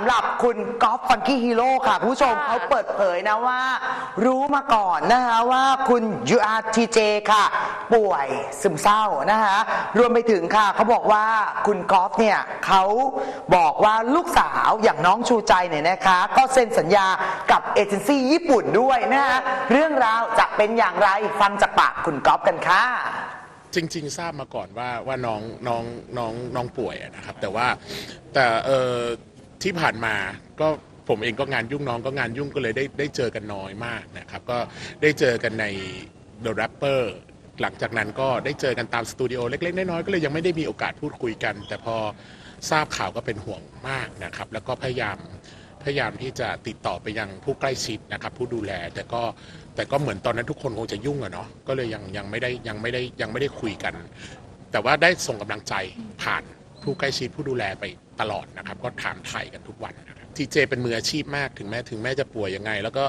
ำหรับคุณกอล์ฟฟังกี้ฮีโร่ค่ะคุณผู้ชมค่ะเขาเปิดเผยนะว่า รู้มาก่อนนะคะว่าคุณ URTJ ค่ะ ป่วยซึมเศร้านะคะรวมไปถึงค่ะเขาบอกว่าคุณกอล์ฟเนี่ยเขาบอกว่าลูกสาวอย่างน้องชูใจเนี่ยนะคะ ก็เซ็นสัญญากับเอเจนซี่ญี่ปุ่นด้วยนะคะเรื่องราวจะเป็นอย่างไรฟังจากปากคุณกอล์ฟกันค่ะจริง ๆ ทราบมาก่อนว่าว่าน้องน้องน้องน้องป่วยอะนะครับ แต่ว่าแต่เออ ที่ผ่านมาก็ผมเองก็งานยุ่งน้องก็งานยุ่งก็เลยได้ได้เจอกันน้อยมากนะครับ ก็ได้เจอกันใน The Rapper หลังจากนั้นก็ได้เจอกันตามสตูดิโอเล็กๆน้อยๆก็เลยยังไม่ได้มีโอกาสพูดคุยกัน แต่พอทราบข่าวก็เป็นห่วงมากนะครับ แล้วก็พยายามพยายามที่จะติดต่อไปยังผู้ใกล้ชิดนะครับ ผู้ดูแลแต่ก็แต่ก็เหมือนตอนนั้นทุกคนคงจะยุ่งอะเนาะก็เลยยังยังไม่ได้ยังไม่ได้ยังไม่ได้คุยกัน แต่ว่าได้ส่งกำลังใจผ่าน ผู้ใกล้ชิดผู้ดูแลไปตลอดนะครับ ก็ถามไทยกันทุกวันนะครับทีเจเป็นมืออาชีพมากถึงแม้ถึงแม้จะป่วยยังไง แล้วก็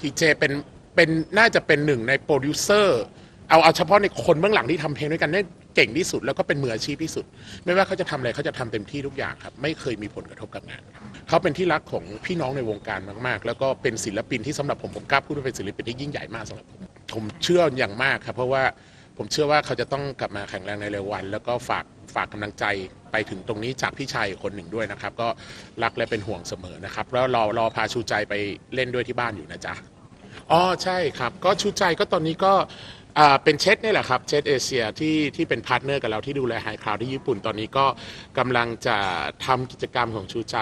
ทีเจเป็นเป็นน่าจะเป็นหนึ่งในโปรดิวเซอร์เอาเอาเฉพาะในคนเบื้องหลังที่ทำเพลงด้วยกันได้เก่งที่สุดแล้วก็เป็นมืออาชีพที่สุด ไม่ว่าเขาจะทำอะไรเขาจะทำเต็มที่ทุกอย่างครับ ไม่เคยมีผลกระทบกับงาน เขาเป็นที่รักของพี่น้องในวงการมากๆ แล้วก็เป็นศิลปินที่สำหรับผมผมกล้าพูดว่าเป็นศิลปินที่ยิ่งใหญ่มากสำหรับผมผมเชื่ออย่างมากครับเพราะว่าผมเชื่อว่าเขาจะต้องกลับมาแข็งแรงในเร็ววัน แล้วก็ฝากฝากกำลังใจ ไปถึงตรงนี้จากพี่ชายคนหนึ่งด้วยนะครับ ก็รักและเป็นห่วงเสมอนะครับ แล้วรอรอพาชูใจไปเล่นด้วยที่บ้านอยู่นะจ๊ะอ๋อใช่ครับ ก็ชูใจก็ตอนนี้ก็อ่าเป็นเช็ดนี่แหละครับเช็ดเอเชียที่ที่เป็นพาร์ทเนอร์กับเราที่ดูแลไฮคลาวที่ญี่ปุ่นตอนนี้ก็กำลังจะทำกิจกรรมของชูใจ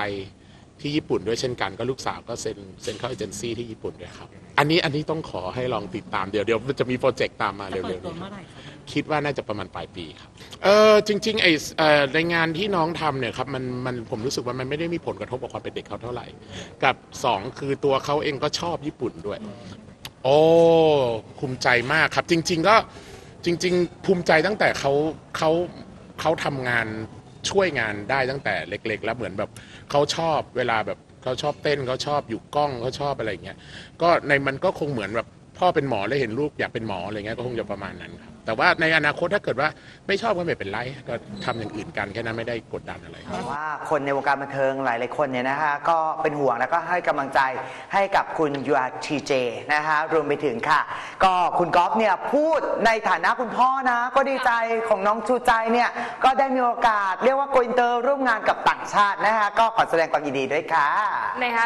ที่ญี่ปุ่นด้วยเช่นกันก็ลูกสาวก็เซ็นเซ็นเข้าเอเจนซี่ที่ญี่ปุ่นด้วยครับ อันนี้อันนี้ต้องขอให้ลองติดตามเดี๋ยวเดี๋ยวมันจะมีโปรเจกต์ตามมาจะเร็เปิวๆตัวนี้คเมื่รับ อไหร่ครับ คิดว่าน่าจะประมาณปลายปีครับเออจริงๆไอเอ่อในงานที่น้องทำเนี่ยครับมันมันผมรู้สึกว่ามันไม่ได้มีผลกระทบกับความเป็นเด็กเขาเท่าไหร่ กับสองคือตัวเขาเองก็ชอบญี่ปุ่นด้วย โอ้ภูมิใจมากครับ จริง ๆ ก็จริง ๆ ภูมิใจตั้งแต่เขาเขาเขาทำงานช่วยงานได้ตั้งแต่เล็ก ๆ แล้วเหมือนแบบเขาชอบเวลาแบบเขาชอบเต้นเขาชอบอยู่กล้องเขาชอบอะไรอย่างเงี้ยก็ในมันก็คงเหมือนแบบ พ่อเป็นหมอแล้วเห็นลูกอยากเป็นหมออะไรเงี้ยก็คงจะประมาณนั้นครับแต่ว่าในอนาคตถ้าเกิดว่าไม่ชอบก็ไม่เป็นไรก็ทำอย่างอื่นกันแค่นั้นไม่ได้กดดันอะไรว่าคนในวงการบันเทิงหลายๆคนเนี่ยนะคะก็เป็นห่วงแล้วก็ให้กำลังใจให้กับคุณ URTJ นะคะรวมไปถึงค่ะ ก็คุณก๊อฟเนี่ยพูดในฐานะคุณพ่อนะ ก็ดีใจของน้องชูใจเนี่ยก็ได้มีโอกาสเรียกว่าโกอินเตอร์ร่วมงานกับต่างชาตินะคะก็ขอแสดงความยินดีด้วยค่ะ นะคะ